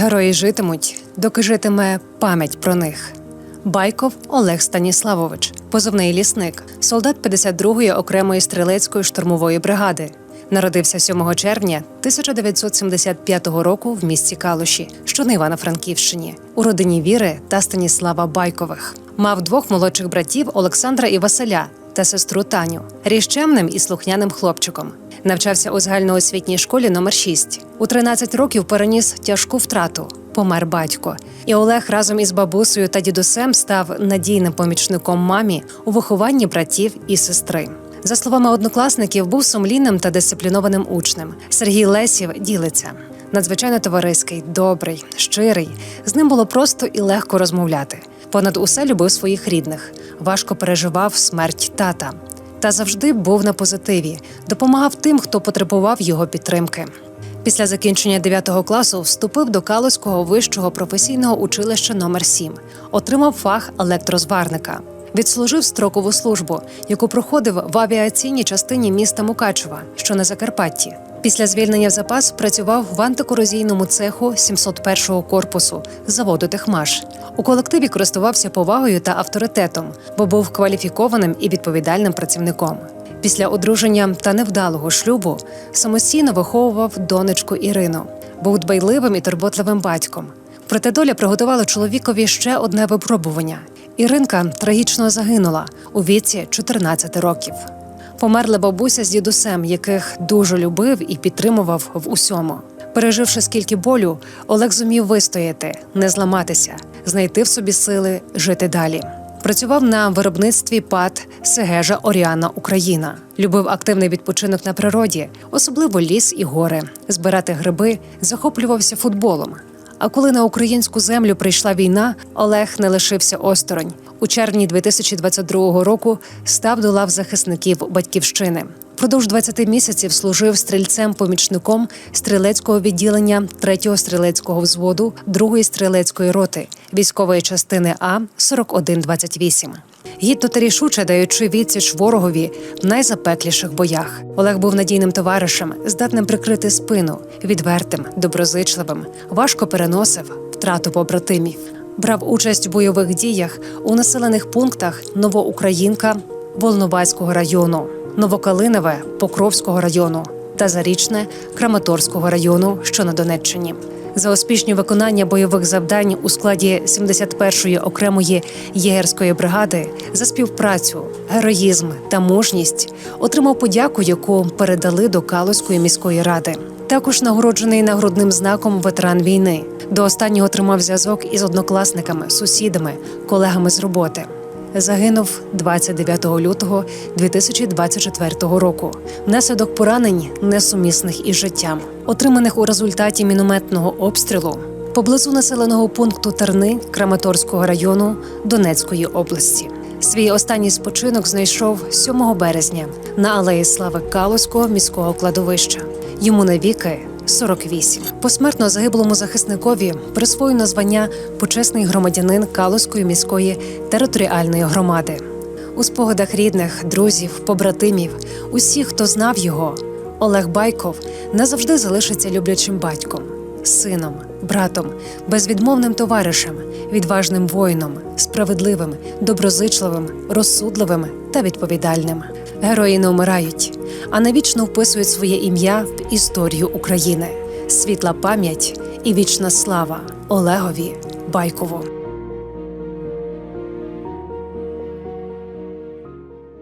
Герої житимуть, доки житиме пам'ять про них. Байков Олег Станіславович, позивний лісник, солдат 52-ї окремої стрілецької штурмової бригади. Народився 7 червня 1975 року в місті Калуші, що на Івано-Франківщині, у родині Віри та Станіслава Байкових. Мав двох молодших братів Олександра і Василя та сестру Таню, ріщемним і слухняним хлопчиком. Навчався у загальноосвітній школі номер 6 У 13 років переніс тяжку втрату. Помер батько, і Олег разом із бабусею та дідусем став надійним помічником мамі у вихованні братів і сестри. За словами однокласників, був сумлінним та дисциплінованим учнем. Сергій Лесів ділиться. Надзвичайно товариський, добрий, щирий. З ним було просто і легко розмовляти. Понад усе любив своїх рідних, важко переживав смерть тата та завжди був на позитиві, допомагав тим, хто потребував його підтримки. Після закінчення 9 класу вступив до Калузького вищого професійного училища номер 7 отримав фах електрозварника. Відслужив строкову службу, яку проходив в авіаційній частині міста Мукачева, що на Закарпатті. Після звільнення в запас працював в антикорозійному цеху 701-го корпусу заводу Техмаш. У колективі користувався повагою та авторитетом, бо був кваліфікованим і відповідальним працівником. Після одруження та невдалого шлюбу самостійно виховував донечку Ірину. Був дбайливим і турботливим батьком. Проте доля приготувала чоловікові ще одне випробування. Іринка трагічно загинула у віці 14 років. Померла бабуся з дідусем, яких дуже любив і підтримував в усьому. Переживши скільки болю, Олег зумів вистояти, не зламатися, знайти в собі сили жити далі. Працював на виробництві ПАТ Сегежа Оріана Україна. Любив активний відпочинок на природі, особливо ліс і гори, збирати гриби, захоплювався футболом. А коли на українську землю прийшла війна, Олег не лишився осторонь. У червні 2022 року став до лав захисників батьківщини. Продовж 20 місяців служив стрільцем-помічником стрілецького відділення 3-го стрілецького взводу 2-ї стрілецької роти військової частини А 4128. Гідно та рішуче даючи відсіч ворогові в найзапекліших боях. Олег був надійним товаришем, здатним прикрити спину, відвертим, доброзичливим, важко переносив втрату побратимів. Брав участь в бойових діях у населених пунктах Новоукраїнка Волноваського району, Новокалинове Покровського району та Зарічне Краматорського району, що на Донеччині. За успішні виконання бойових завдань у складі 71-ї окремої єгерської бригади за співпрацю, героїзм та мужність отримав подяку, яку передали до Калузької міської ради. Також нагороджений нагрудним знаком ветеран війни. До останнього тримав зв'язок із однокласниками, сусідами, колегами з роботи. Загинув 29 лютого 2024 року. Внаслідок поранень несумісних із життям, отриманих у результаті мінометного обстрілу поблизу населеного пункту Терни Краматорського району Донецької області. Свій останній спочинок знайшов 7 березня на алеї Слави Калузького міського кладовища. Йому навіки 48. Посмертно загиблому захисникові присвоєно звання почесний громадянин Калузької міської територіальної громади. У спогадах рідних, друзів, побратимів, усіх, хто знав його, Олег Байков назавжди залишиться люблячим батьком, сином, братом, безвідмовним товаришем, відважним воїном, справедливим, доброзичливим, розсудливим та відповідальним. Герої не вмирають, а навічно вписують своє ім'я в історію України. Світла пам'ять і вічна слава Олегові Байкову.